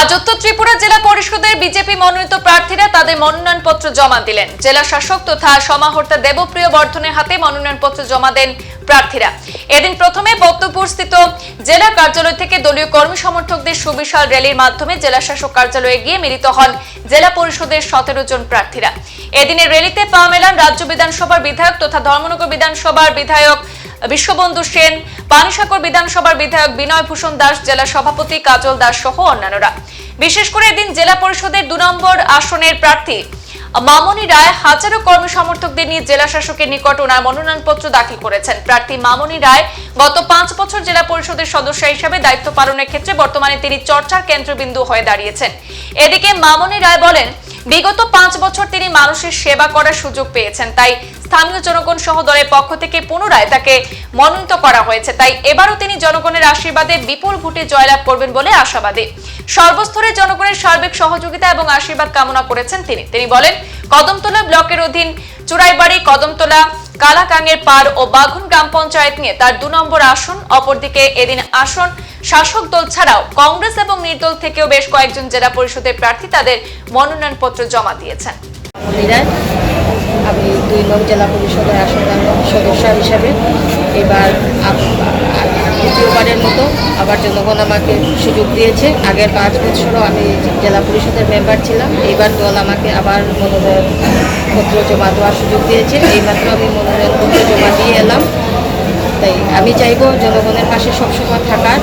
আজ উত্তর ত্রিপুরা জেলা পরিষদের বিজেপি মনোনীত প্রার্থীরা তাদের মনোনয়নপত্র জমা দিলেন। জেলা শাসক তথা সমাহর্তা দেবপ্রিয় বর্ধনের হাতে মনোনয়নপত্র জমা দেন প্রার্থীরা। এদিন প্রথমে বক্তব্যপুর স্থিত জেলা কার্যালয় থেকে দলীয় কর্মী সমর্থকদের সুবিশাল র্যালির মাধ্যমে জেলা শাসক কার্যালয়ে গিয়ে মিলিত হন জেলা পরিষদের সতেরো জন প্রার্থীরা। এদিনের র্যালিতে পা মেলান রাজ্য বিধানসভার বিধায়ক তথা ধর্মনগর বিধানসভার বিধায়ক বিশ্ববন্ধু সেন পানিসাগর বিধানসভার বিধায়ক বিনয় ভূষণ দাস, জেলা সভাপতি কাজল দাস সহ অন্যান্যরা। বিশেষ করে এদিন জেলা পরিষদের দু নম্বর আসনের প্রার্থী মামনি রায় হাজারো কর্মী সমর্থকদের নিয়ে জেলা শাসকের নিকট ওনার মনোনয়নপত্র দাখিল করেছেন। প্রার্থী মামনি রায় গত পাঁচ বছর জেলা পরিষদের সদস্য হিসেবে দায়িত্ব পালনের ক্ষেত্রে বর্তমানে তিনি চর্চার কেন্দ্রবিন্দু হয়ে দাঁড়িয়েছেন। এদিকে মামনি রায় বলেন বিগত পাঁচ বছর তিনি মানুষের সেবা করার সুযোগ পেয়েছেন। তাই স্থানীয় জনগণ সহ দলের পক্ষ থেকে পুনরায় তাকে মনোনীত করা হয়েছে। তাই এবারও তিনি জনগণের আশীর্বাদে বিপুল ভোটে জয়লাভ করবেন বলে আশাবাদী। সর্বস্তরে জনগণের সার্বিক সহযোগিতা এবং আশীর্বাদ কামনা করেছেন তিনি। তিনি বলেন, কদমতলা ব্লকের অধীন চুরাইবাড়ি, কদমতলা কালাকাঙ্গের পার ও বাঘুন গ্রাম পঞ্চায়েত নিয়ে তার দু নম্বর আসন, অপরদিকে এদিন আসন শাসক দল ছাড়াও কংগ্রেস এবং নির্দল থেকেও বেশ কয়েকজন জেলা পরিষদের প্রার্থী তাদের মনোনয়নপত্র জমা দিয়েছেন। আমি দুই নং জেলা পরিষদের আসন সদস্য হিসাবে এবার দ্বিতীয়বারের মতো আবার জনগণ আমাকে সুযোগ দিয়েছে। আগের পাঁচ বছরও আমি জেলা পরিষদের মেম্বার ছিলাম। এইবার দল আমাকে আবার মনোনয়নপত্র জমা দেওয়ার সুযোগ দিয়েছে। এইমাত্র আমি মনোনয়নপত্র জমা দিয়ে এলাম। তাই আমি চাইব জনগণের পাশে সবসময় থাকার।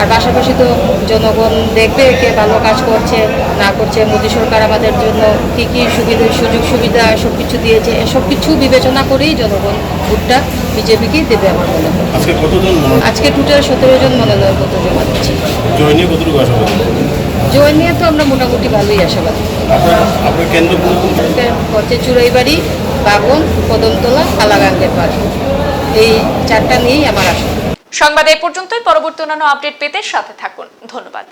আর পাশাপাশি তো জনগণ দেখবে কে ভালো কাজ করছে না করছে মোদী সরকার আমাদের জন্য কী কী সুবিধা সুযোগ সুবিধা সব কিছু দিয়েছে এসব কিছু বিবেচনা করেই জনগণ ভোটটা বিজেপিকেই দেবে আমার মনে হয়। আজকে কতজন আজকে টোটাল সতেরো জন মনোনয়নপত্র জমা দিচ্ছি জয় নিয়ে তো আমরা মোটামুটি ভালোই আশাবাদী? হচ্ছে চুড়াইবাড়ি বাগন কদমতলা কালাগাঙ্গের পাড়। এই চারটা নিয়েই আমার আশা। সংবাদ এ পর্যন্তই। পরবর্তী অন্যান্য আপডেট পেতে সাথে থাকুন। ধন্যবাদ।